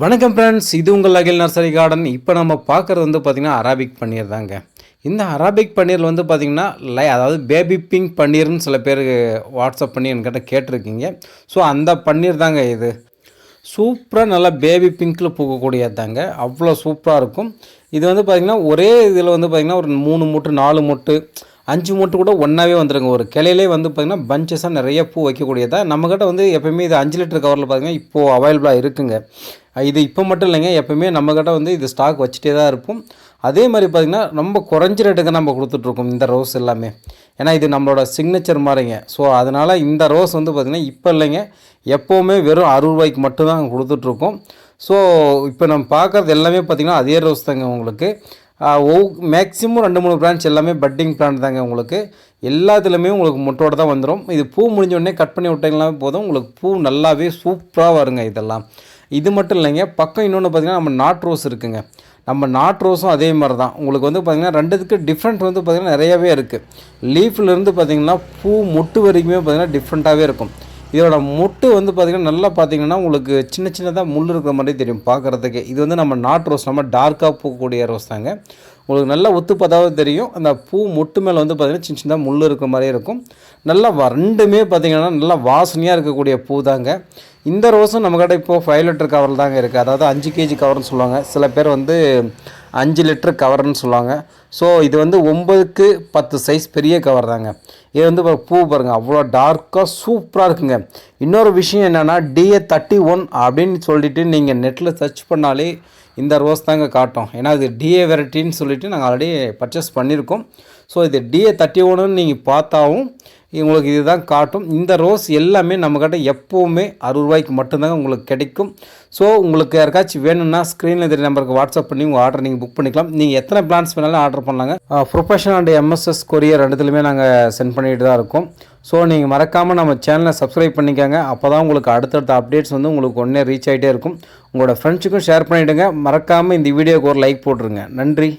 வணக்கம் ஃப்ரெண்ட்ஸ் இது உங்கள் அகில் நர்சரி கார்டன். இப்போ நம்ம பார்க்குறது வந்து பார்த்திங்கன்னா அராபிக் பன்னீர் தாங்க. இந்த அராபிக் பன்னீரில் வந்து பார்த்திங்கன்னா லை அதாவது பேபி பிங்க் பன்னீர்னு சில பேர் வாட்ஸ்அப் பண்ணி என்கிட்ட கேட்டிருக்கீங்க. ஸோ அந்த பன்னீர் தாங்க இது. சூப்பராக நல்லா பேபி பிங்க்கில் பூக்கக்கூடியது தாங்க. அவ்வளோ சூப்பராக இருக்கும். இது வந்து பார்த்திங்கன்னா ஒரே இதில் வந்து பார்த்திங்கன்னா ஒரு மூணு மூட்டு நாலு மூட்டு அஞ்சு மூட்டை கூட ஒன்றாவே வந்துடுங்க ஒரு கிளையிலே வந்து பார்த்திங்கன்னா பஞ்சஸாக நிறைய பூ வைக்கக்கூடியதாக நம்மக்கிட்ட வந்து எப்போயுமே இது அஞ்சு லிட்டர் கவரில் பார்த்திங்கன்னா இப்போது அவைலபிளாக இருக்குங்க. இது இப்போ மட்டும் இல்லைங்க. எப்போயுமே நம்மக்கிட்ட வந்து இது ஸ்டாக் வச்சுட்டே தான் இருப்போம். அதே மாதிரி பார்த்திங்கன்னா ரொம்ப குறைஞ்ச ரேட்டுக்கு நம்ம கொடுத்துட்ருக்கோம் இந்த ரோஸ் எல்லாமே. ஏன்னா இது நம்மளோட சிக்னேச்சர் மாதிரிங்க. ஸோ அதனால் இந்த ரோஸ் வந்து பார்த்திங்கன்னா இப்போ இல்லைங்க. எப்போவுமே வெறும் அறுபது ரூபாய்க்கு மட்டும்தான் கொடுத்துட்ருக்கோம். ஸோ இப்போ நம்ம பார்க்குறது எல்லாமே பார்த்திங்கன்னா அதே ரோஸ் தாங்க உங்களுக்கு. ஒவ் மேக்ஸிமம் ரெண்டு மூணு பிரான்ச் எல்லாமே பட்டிங் பிளான் தாங்க உங்களுக்கு. எல்லாத்துலேயுமே உங்களுக்கு முட்டோட தான் வந்துடும் இது பூ முடிஞ்ச உடனே கட் பண்ணி விட்டிங்களாமே போதும். உங்களுக்கு பூ நல்லாவே சூப்பராக வருங்க இதெல்லாம். இது மட்டும் இல்லைங்க. பக்கம் இன்னொன்று பார்த்திங்கன்னா நம்ம நாட் ரோஸ் இருக்குங்க. நம்ம நாட் ரோஸும் அதே மாதிரி தான். உங்களுக்கு வந்து பார்த்திங்கன்னா ரெண்டுத்துக்கு டிஃப்ரெண்ட் வந்து பார்த்திங்கன்னா நிறையாவே இருக்குது லீஃப்லேருந்து பார்த்திங்கன்னா பூ மொட்டு வரைக்குமே பார்த்திங்கன்னா டிஃப்ரெண்ட்டாகவே இருக்கும். இதோட முட்டு வந்து பார்த்திங்கன்னா நல்லா பார்த்திங்கன்னா உங்களுக்கு சின்ன சின்னதாக முள் இருக்கிற மாதிரி தெரியும் பார்க்குறதுக்கு இது வந்து நம்ம நாட் ரோஸ் நம்ம டார்க்காக பூக்கக்கூடிய ரோஸ் தாங்க. உங்களுக்கு நல்லா ஒத்து பார்த்தாவது தெரியும். அந்த பூ மொட்டு மேலே வந்து பார்த்திங்கன்னா சின்ன சின்னதாக முள் இருக்கிற மாதிரியே இருக்கும். நல்லா ரெண்டுமே பார்த்திங்கன்னா நல்லா வாசனையாக இருக்கக்கூடிய பூ தாங்க. இந்த ரோஸும் நம்மக்கிட்ட இப்போது ஃபைவ் லிட்டர் கவர் தாங்க இருக்குது அதாவது அஞ்சு கேஜி கவர்னு சொல்லுவாங்க. சில பேர் வந்து அஞ்சு லிட்டர் கவர்னு சொல்லுவாங்க. ஸோ இது வந்து ஒம்பதுக்கு பத்து சைஸ் பெரிய கவர் தாங்க. இது வந்து பூ பாருங்கள் அவ்வளோ டார்க்காக சூப்பராக இருக்குங்க. இன்னொரு விஷயம் என்னென்னா டிஏ தேர்ட்டி ஒன் அப்படின்னு சொல்லிட்டு நீங்கள் நெட்டில் சர்ச் பண்ணாலே இந்த ரோஸ் தாங்க காட்டும். ஏன்னா இது டிஏ வெரைட்டின்னு சொல்லிவிட்டு நாங்கள் ஆல்ரெடி பர்ச்சேஸ் பண்ணியிருக்கோம். ஸோ இது டிஏ தேர்ட்டி ஒன்னு நீங்கள் பார்த்தாவும் உங்களுக்கு இதுதான் காட்டும். இந்த ரோஸ் எல்லாமே நம்மக்கிட்ட எப்போவுமே அறுபது ரூபாய்க்கு மட்டும்தாங்க உங்களுக்கு கிடைக்கும். ஸோ உங்களுக்கு யாருக்காச்சும் வேணும்னா ஸ்க்ரீனில் தெரிய நம்பருக்கு வாட்ஸ்அப் பண்ணி உங்கள் ஆர்டர் நீங்கள் புக் பண்ணிக்கலாம். நீங்கள் எத்தனை பிளான்ஸ் வேணாலும் ஆர்டர் பண்ணலாங்க. ப்ரொஃபஷனல் அண்ட் எம்எஸ்எஸ் கொரியர் ரெண்டுத்துலையுமே நாங்கள் சென்ட் பண்ணிட்டு தான் இருக்கோம். ஸோ நீங்கள் மறக்காமல் நம்ம சேனலை சப்ஸ்கிரைப் பண்ணிக்கோங்க. அப்போ தான் உங்களுக்கு அடுத்தடுத்த அப்டேட்ஸ் வந்து உங்களுக்கு ஒன்றே ரீச் ஆகிட்டே இருக்கும். உங்களோட ஃப்ரெண்ட்ஸுக்கும் ஷேர் பண்ணிவிடுங்க மறக்காமல் இந்த வீடியோக்கு ஒரு லைக் போட்டுருங்க. நன்றி.